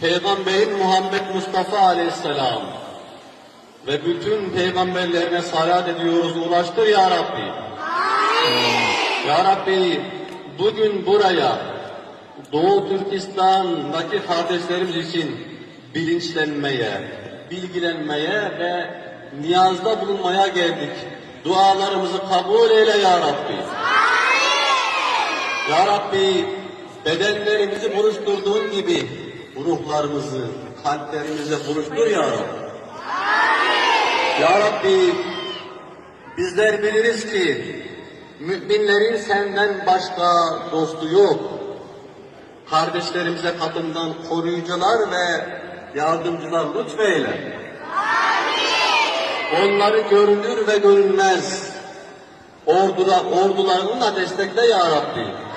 Peygamberin Muhammed Mustafa Aleyhisselam ve bütün peygamberlerine salat ediyoruz, ulaştır ya Rabbi. Ya Rabbi bugün buraya Doğu Türkistan'daki kardeşlerimiz için bilinçlenmeye, bilgilenmeye ve niyazda bulunmaya geldik. Dualarımızı kabul eyle ya Rabbi. Ya Rabbi bedenlerimizi buluşturduğun gibi ruhlarımızı, kalplerimizi buluştur ya Rabbi. Ya Rabbi bizler biliriz ki müminlerin senden başka dostu yok. Kardeşlerimize katından koruyucular ve yardımcılar lütfeyle. Onları görünür ve görünmez. Ordular, ordularınla destekle ya Rabbi. Ya Rabbi